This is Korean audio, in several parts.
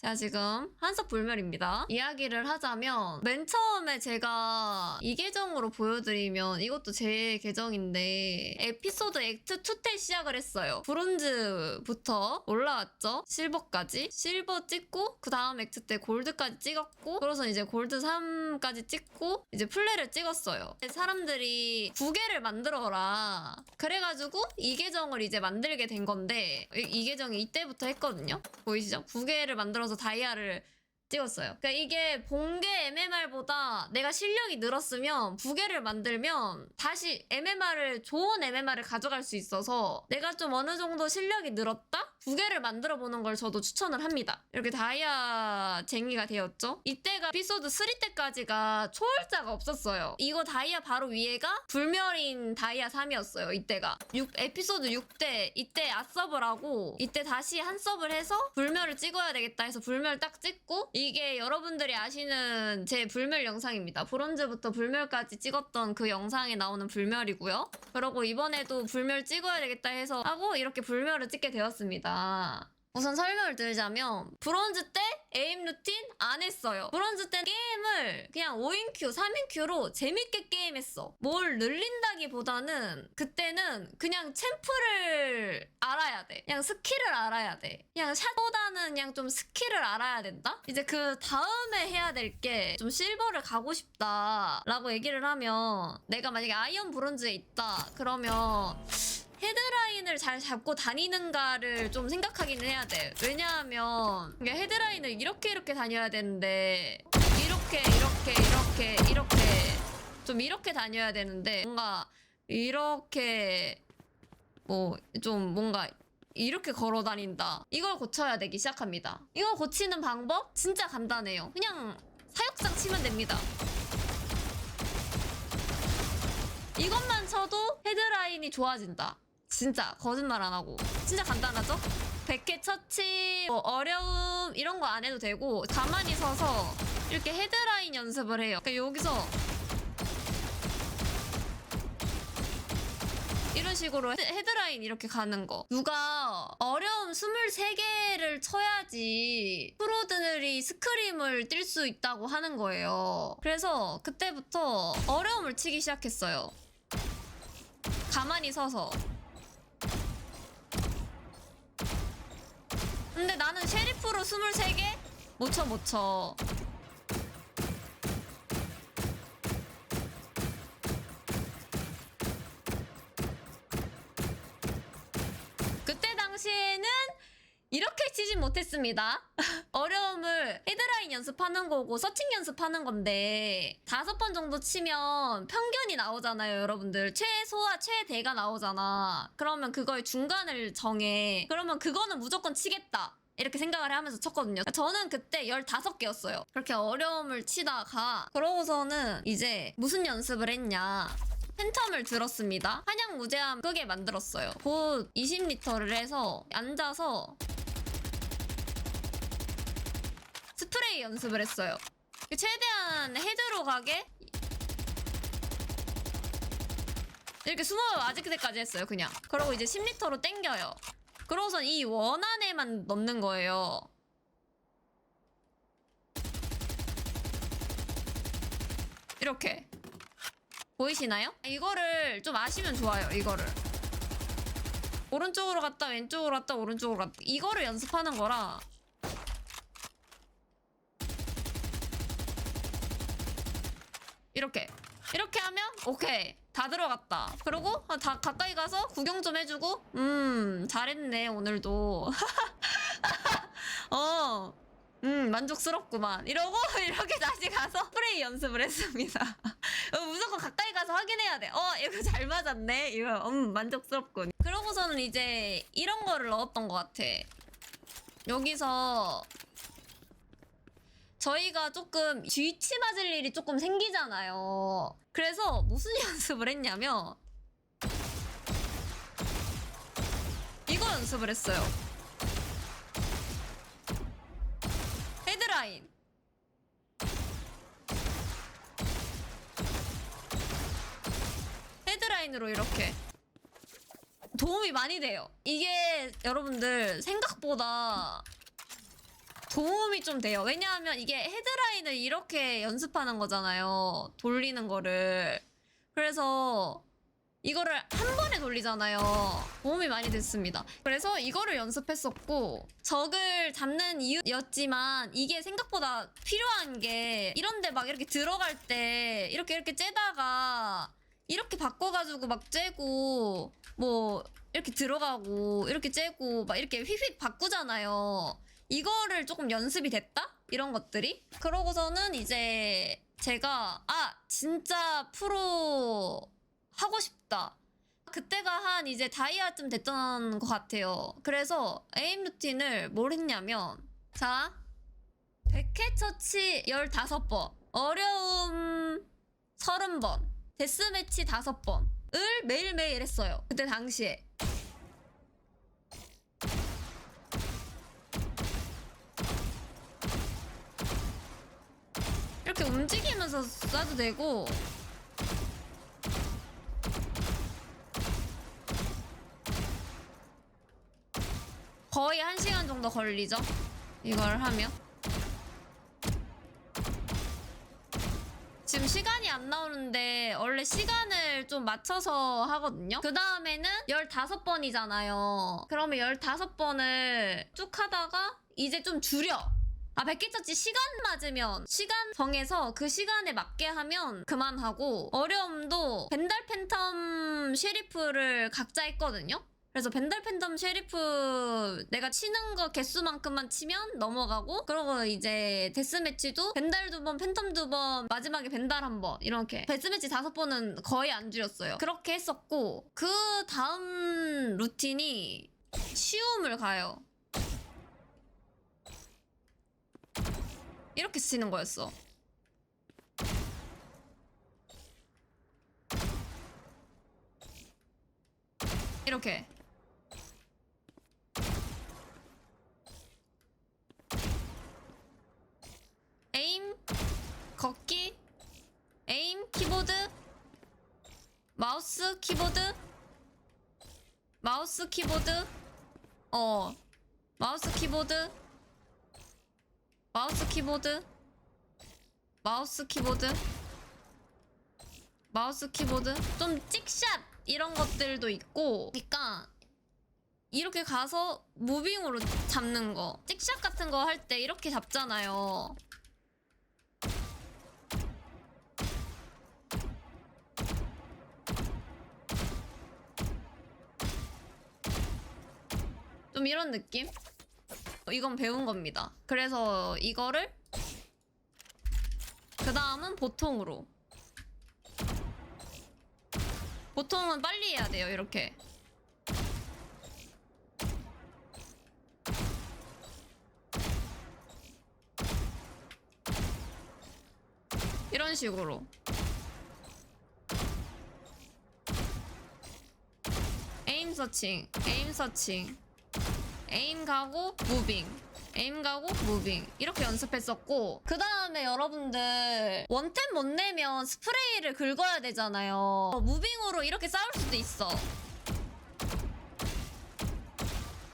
제가 지금 한석 불멸입니다. 이야기를 하자면 맨 처음에 제가 이 계정으로 보여드리면 이것도 제 계정인데 에피소드 액트 2 때 시작을 했어요. 브론즈부터 올라왔죠. 실버까지. 실버 찍고 그 다음 액트 때 골드까지 찍었고 그래서 이제 골드 3까지 찍고 이제 플레이를 찍었어요. 사람들이 두 개를 만들어라. 그래가지고 이 계정을 이제 만들게 된 건데 이, 이 계정이 이때부터 했거든요. 보이시죠? 두 개를 만들어서 다이아를 찍었어요. 그러니까 이게 본계 MMR보다 내가 실력이 늘었으면 부계를 만들면 다시 MMR을 좋은 MMR을 가져갈 수 있어서 내가 좀 어느 정도 실력이 늘었다? 부계를 만들어 보는 걸 저도 추천을 합니다. 이렇게 다이아 쟁이가 되었죠. 이때가 에피소드 3 때까지가 초월자가 없었어요. 이거 다이아 바로 위에가 불멸인 다이아 3이었어요. 이때가 6 에피소드 6때 이때 앗서브라고 이때 다시 한 서브를 해서 불멸을 찍어야 되겠다 해서 불멸 딱 찍고 이게 여러분들이 아시는 제 불멸 영상입니다. 브론즈부터 불멸까지 찍었던 그 영상에 나오는 불멸이고요. 그리고 이번에도 불멸 찍어야 되겠다 해서 하고 이렇게 불멸을 찍게 되었습니다. 우선 설명을 드리자면 브론즈 때 에임 루틴 안 했어요. 브론즈 때 게임을 그냥 5인큐, 3인큐로 재밌게 게임했어. 뭘 늘린다기보다는 그때는 그냥 챔프를 알아야 돼. 그냥 스킬을 알아야 돼. 그냥 샷보다는 그냥 좀 스킬을 알아야 된다? 이제 그 다음에 해야 될 게 좀 실버를 가고 싶다라고 얘기를 하면 내가 만약에 아이언 브론즈에 있다 그러면 헤드라인을 잘 잡고 다니는가를 좀 생각하기는 해야 돼. 왜냐하면 이게 헤드라인을 이렇게 이렇게 다녀야 되는데 이렇게 이렇게 이렇게 이렇게 좀 이렇게 다녀야 되는데 뭔가 이렇게 뭐 좀 뭔가 이렇게 걸어 다닌다. 이걸 고쳐야 되기 시작합니다. 이걸 고치는 방법 진짜 간단해요. 그냥 사육장 치면 됩니다. 이것만 쳐도 헤드라인이 좋아진다. 진짜 거짓말 안 하고 진짜 간단하죠? 100개 처치 뭐 어려움 이런 거 안 해도 되고 가만히 서서 이렇게 헤드라인 연습을 해요. 그러니까 여기서 이런 식으로 헤드- 헤드라인 이렇게 가는 거. 누가 어려움 23개를 쳐야지 프로들이 스크림을 뛸 수 있다고 하는 거예요. 그래서 그때부터 어려움을 치기 시작했어요. 가만히 서서. 근데 나는 쉐리프로 23개? 못 쳐, 못 쳐. 그때 당시에는 이렇게 치진 못했습니다. 어려움을 헤드라인 연습하는 거고 서칭 연습하는 건데 다섯 번 정도 치면 편견이 나오잖아요, 여러분들. 최소와 최대가 나오잖아. 그러면 그거의 중간을 정해. 그러면 그거는 무조건 치겠다. 이렇게 생각을 하면서 쳤거든요. 저는 그때 15개였어요. 그렇게 어려움을 치다가 그러고서는 이제 무슨 연습을 했냐. 팬텀을 들었습니다. 한양 무제함 끄게 만들었어요. 곧 20리터를 해서 앉아서 스프레이 연습을 했어요. 최대한 헤드로 가게 이렇게 숨어 아직 그때까지 했어요. 그냥. 그러고 이제 10리터로 땡겨요. 그러고선 이 원 안에만 넣는 거예요. 이렇게. 보이시나요? 이거를 좀 아시면 좋아요, 이거를. 오른쪽으로 갔다, 왼쪽으로 갔다, 오른쪽으로 갔다. 이거를 연습하는 거라. 이렇게. 이렇게 하면, 오케이. 다 들어갔다. 그리고 다 가까이 가서 구경 좀 해주고, 음, 잘했네, 오늘도. 어, 음, 만족스럽구만. 이러고, 이렇게 다시 가서 스프레이 연습을 했습니다. 어, 무조건 가까이 가서 확인해야 돼. 어, 이거 잘 맞았네. 이거, 음, 만족스럽군. 그러고서는 이제 이런 거를 넣었던 것 같아. 여기서 저희가 조금 뒤치 맞을 일이 조금 생기잖아요. 그래서 무슨 연습을 했냐면 이거 연습을 했어요. 헤드라인. 헤드라인으로 이렇게 도움이 많이 돼요. 이게 여러분들 생각보다 도움이 좀 돼요. 왜냐하면 이게 헤드라인을 이렇게 연습하는 거잖아요. 돌리는 거를. 그래서 이거를 한 번에 돌리잖아요. 도움이 많이 됐습니다. 그래서 이거를 연습했었고 적을 잡는 이유였지만 이게 생각보다 필요한 게 이런데 막 이렇게 들어갈 때 이렇게 이렇게 째다가 이렇게 바꿔가지고 막 째고 뭐 이렇게 들어가고 이렇게 째고 막 이렇게 휙휙 바꾸잖아요. 이거를 조금 연습이 됐다? 이런 것들이. 그러고서는 이제 제가 아 진짜 프로 하고 싶다. 그때가 한 이제 다이아쯤 됐던 것 같아요. 그래서 에임 루틴을 뭘 했냐면 자 100회 처치 15번 어려움 30번 데스매치 5번을 매일매일 했어요. 그때 당시에 이렇게 움직이면서 쏴도 되고 거의 한 시간 정도 걸리죠? 이걸 하면 지금 시간이 안 나오는데 원래 시간을 좀 맞춰서 하거든요. 그 다음에는 15번이잖아요. 그러면 15번을 쭉 하다가 이제 좀 줄여. 아, 100개짜리 시간 맞으면 시간 정해서 그 시간에 맞게 하면 그만하고 어려움도 벤달 팬텀 쉐리프를 각자 했거든요. 그래서 벤달 팬덤 쉐리프 내가 치는 거 개수만큼만 치면 넘어가고 그러고 이제 데스매치도 벤달 두 번, 팬텀 두 번, 마지막에 벤달 한 번 이렇게 데스매치 다섯 번은 거의 안 줄였어요. 그렇게 했었고 그 다음 루틴이 쉬움을 가요. 이렇게 치는 거였어. 이렇게. 에임, 걷기, 에임, 키보드, 마우스, 키보드, 마우스, 키보드, 어, 마우스, 키보드, 마우스, 키보드, 마우스, 키보드, 마우스, 키보드, 좀 찍샷 이런 것들도 있고, 그러니까 이렇게 가서 무빙으로 잡는 거, 찍샷 같은 거 할 때 이렇게 잡잖아요. 좀 이런 느낌? 이건 배운 겁니다. 그래서 이거를 그 다음은 보통으로 보통은 빨리 해야 돼요. 이렇게 이런 식으로 에임 서칭, 에임 서칭, 에임 가고 무빙, 에임 가고 무빙 이렇게 연습했었고 그 다음에 여러분들 원템 못 내면 스프레이를 긁어야 되잖아요. 어, 무빙으로 이렇게 싸울 수도 있어.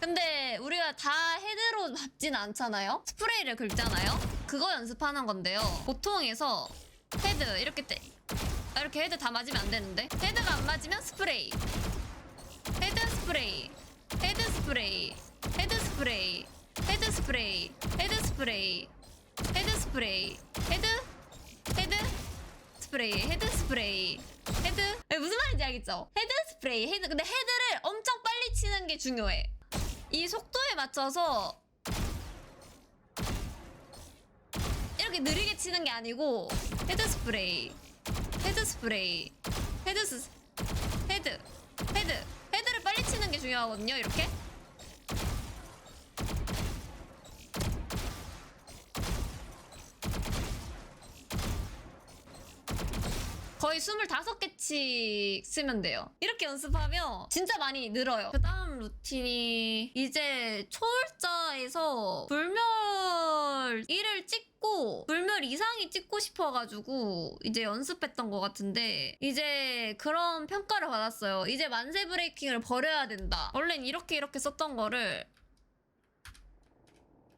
근데 우리가 다 헤드로 잡진 않잖아요? 스프레이를 긁잖아요? 그거 연습하는 건데요. 보통에서 헤드 이렇게 때 아, 이렇게 헤드 다 맞으면 안 되는데 헤드가 안 맞으면 스프레이 헤드 스프레이 헤드 스프레이 헤드 스프레이 헤드 스프레이 헤드 스프레이 헤드 스프레이 헤드 헤드 스프레이 헤드 스프레이 헤드. 에, 무슨 말인지 알겠죠? 헤드 스프레이 헤드. 근데 헤드를 엄청 빨리 치는 게 중요해. 이 속도에 맞춰서 이렇게 느리게 치는 게 아니고 헤드 스프레이 헤드 스프레이 헤드 스 헤드 헤드. 헤드를 빨리 치는 게 중요하거든요 이렇게 거의 25개씩 쓰면 돼요. 이렇게 연습하면 진짜 많이 늘어요. 그 다음 루틴이 이제 초월자에서 불멸 1을 찍고 불멸 이상이 찍고 싶어가지고 이제 연습했던 것 같은데 이제 그런 평가를 받았어요. 이제 만세 브레이킹을 버려야 된다. 원래는 이렇게 이렇게 썼던 거를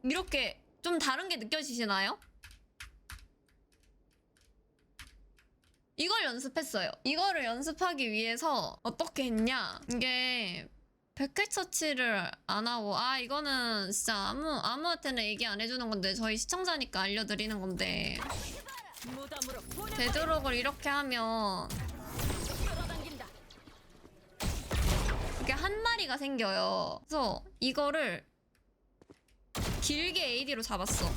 이렇게 좀 다른 게 느껴지시나요? 이걸 연습했어요. 이거를 연습하기 위해서 어떻게 했냐? 이게 백회 처치를 안 하고 아 이거는 진짜 아무 아무한테는 얘기 안 해주는 건데 저희 시청자니까 알려드리는 건데 되도록을 이렇게 하면. 이게 한 마리가 생겨요. 그래서 이거를 길게 AD로 잡았어.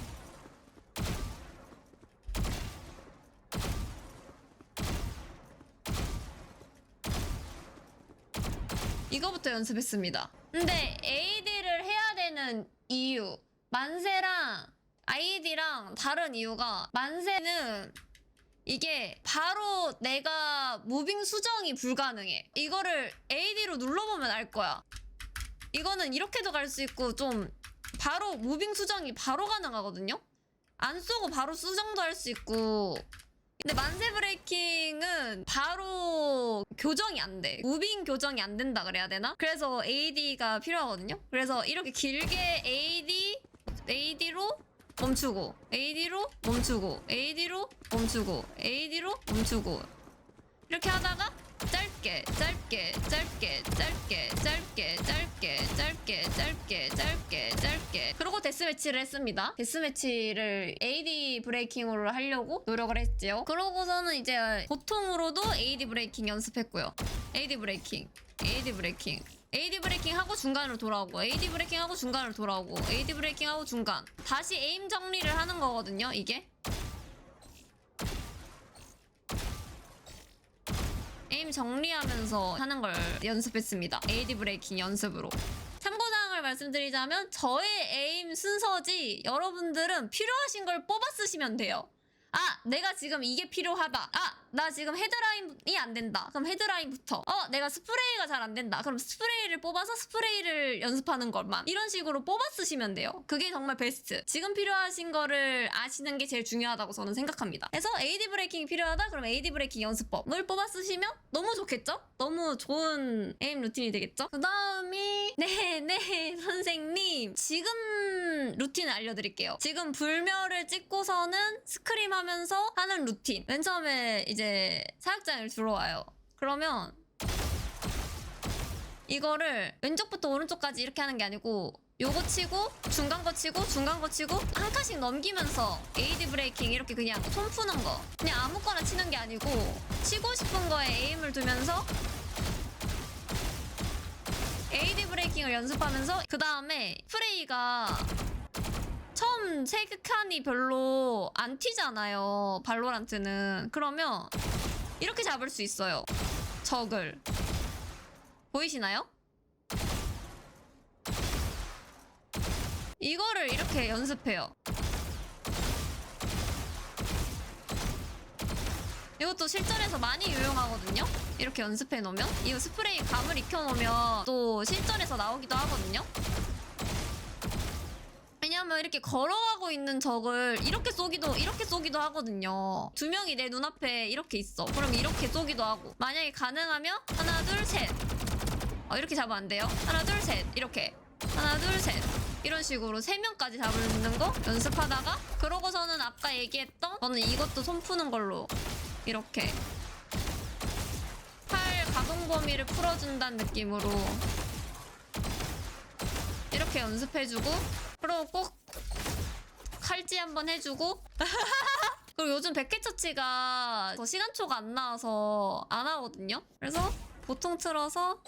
이거부터 연습했습니다. 근데 AD를 해야 되는 이유. 만세랑 아이디랑 다른 이유가 만세는 이게 바로 내가 무빙 수정이 불가능해. 이거를 AD로 눌러보면 알 거야. 이거는 이렇게도 갈 수 있고 좀 바로 무빙 수정이 바로 가능하거든요. 안 쏘고 바로 수정도 할 수 있고. 근데 만세 브레이킹은 바로 교정이 안 돼. 무빙 교정이 안 된다 그래야 되나? 그래서 AD가 필요하거든요. 그래서 이렇게 길게 AD, AD로 멈추고 AD로 멈추고 AD로 멈추고 AD로 멈추고 이렇게 하다가 짧게 짧게 짧게 짧게 짧게 짧게 짧게 짧게 짧게 짧게. 그리고 데스매치를 했습니다. 데스매치를 AD 브레이킹으로 하려고 노력을 했지요. 그러고서는 이제 보통으로도 AD 브레이킹 연습했고요. AD 브레이킹 AD 브레이킹. AD 브레이킹 하고 중간으로 돌아오고 AD 브레이킹 하고 중간으로 돌아오고 AD 브레이킹 하고 중간. 다시 에임 정리를 하는 거거든요 이게 에임 정리하면서 하는 걸 연습했습니다. AD 브레이킹 연습으로. 참고사항을 말씀드리자면 저의 에임 순서지 여러분들은 필요하신 걸 뽑아 쓰시면 돼요. 아, 내가 지금 이게 필요하다. 아, 나 지금 헤드라인이 안 된다. 그럼 헤드라인부터. 어, 내가 스프레이가 잘 안 된다. 그럼 스프레이를 뽑아서 스프레이를 연습하는 것만. 이런 식으로 뽑아 쓰시면 돼요. 그게 정말 베스트. 지금 필요하신 거를 아시는 게 제일 중요하다고 저는 생각합니다. 그래서 AD 브레이킹이 필요하다? 그럼 AD 브레이킹 연습법을 뽑아 쓰시면 너무 좋겠죠? 너무 좋은 에임 루틴이 되겠죠? 그 다음이, 네, 네, 선생님. 지금 루틴을 알려드릴게요. 지금 불멸을 찍고서는 스크림 하면서 하는 루틴. 맨 처음에 이제 사육장을 들어와요. 그러면 이거를 왼쪽부터 오른쪽까지 이렇게 하는 게 아니고 요거 치고 중간 거 치고 중간 거 치고 한 칸씩 넘기면서 AD 브레이킹 이렇게 그냥 손 푸는 거 그냥 아무거나 치는 게 아니고 치고 싶은 거에 에임을 두면서 AD 브레이킹을 연습하면서 그 다음에 프레이가 처음 세 칸이 별로 안 튀잖아요 발로란트는 그러면 이렇게 잡을 수 있어요 적을 보이시나요? 이거를 이렇게 연습해요. 이것도 실전에서 많이 유용하거든요? 이렇게 연습해 놓으면? 이거 스프레이 감을 익혀 놓으면 또 실전에서 나오기도 하거든요? 왜냐면 이렇게 걸어가고 있는 적을 이렇게 쏘기도 이렇게 쏘기도 하거든요. 두 명이 내 눈앞에 이렇게 있어. 그럼 이렇게 쏘기도 하고. 만약에 가능하면 하나 둘 셋. 어, 이렇게 잡으면 안 돼요. 하나 둘 셋. 이렇게. 하나 둘 셋. 이런 식으로 세 명까지 잡는 거 연습하다가 그러고서는 아까 얘기했던 저는 이것도 손 푸는 걸로 이렇게 팔 가동 범위를 풀어준다는 느낌으로 이렇게 연습해주고 그리고 꼭 칼질 한번 해주고. 그리고 요즘 백회 처치가 더 시간초가 안 나와서 안 하거든요. 그래서 보통 틀어서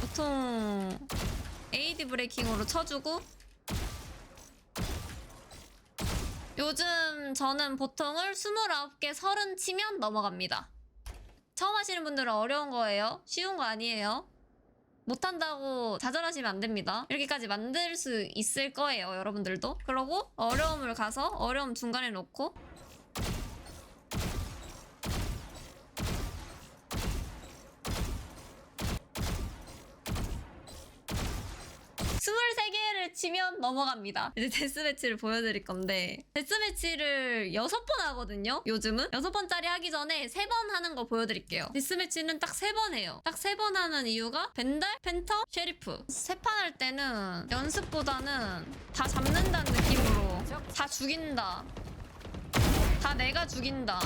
보통 AD 브레이킹으로 쳐주고. 요즘 저는 보통을 29개 30 치면 넘어갑니다. 처음 하시는 분들은 어려운 거예요? 쉬운 거 아니에요 못한다고 좌절하시면 안 됩니다. 이렇게까지 만들 수 있을 거예요 여러분들도. 그러고 어려움을 가서 어려움 중간에 놓고 스물세 개를 치면 넘어갑니다. 이제 데스매치를 보여드릴 건데 데스매치를 여섯 번 하거든요. 요즘은 여섯 번짜리 하기 전에 세번 하는 거 보여드릴게요. 데스매치는 딱세번 해요. 딱세번 하는 이유가 벤달, 펜터, 쉐리프. 세판할 때는 연습보다는 다 잡는다는 느낌으로 다 죽인다. 다 내가 죽인다.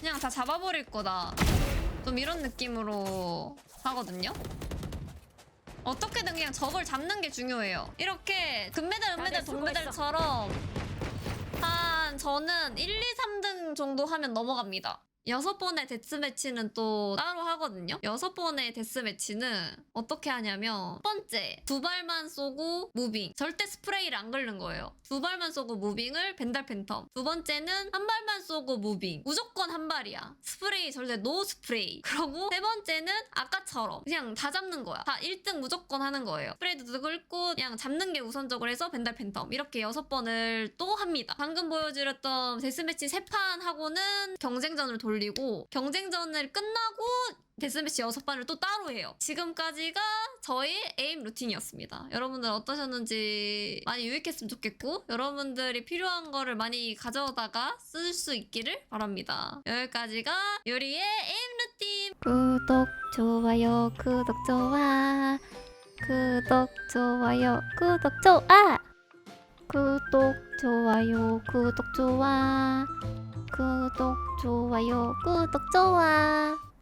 그냥 다 잡아버릴 거다. 좀 이런 느낌으로 하거든요. 어떻게든 그냥 저걸 잡는 게 중요해요. 이렇게 금메달, 은메달, 다들 수고했어. 동메달처럼 한 저는 1, 2, 3등 정도 하면 넘어갑니다. 여섯 번의 데스매치는 또 따로 하거든요. 여섯 번의 데스매치는 어떻게 하냐면 첫 번째 두 발만 쏘고 무빙 절대 스프레이를 안 긁는 거예요. 두 발만 쏘고 무빙을 벤달 팬텀. 두 번째는 한 발만 쏘고 무빙 무조건 한 발이야. 스프레이 절대 노 스프레이. 그러고 세 번째는 아까처럼 그냥 다 잡는 거야. 다 1등 무조건 하는 거예요. 스프레이도 긁고 그냥 잡는 게 우선적으로 해서 벤달 팬텀 이렇게 여섯 번을 또 합니다. 방금 보여드렸던 데스매치 세 판 하고는 경쟁전을 돌 리고 경쟁전을 끝나고 데스매치 여섯 판을 또 따로 해요. 지금까지가 저의 에임 루틴이었습니다. 여러분들 어떠셨는지 많이 유익했으면 좋겠고 여러분들이 필요한 거를 많이 가져다가 쓸 수 있기를 바랍니다. 여기까지가 요리의 에임 루틴. 구독, 좋아요, 구독, 좋아. 구독, 좋아요, 구독, 좋아. 구독, 좋아요, 구독, 좋아. 구독, 좋아요, 구독, 좋아.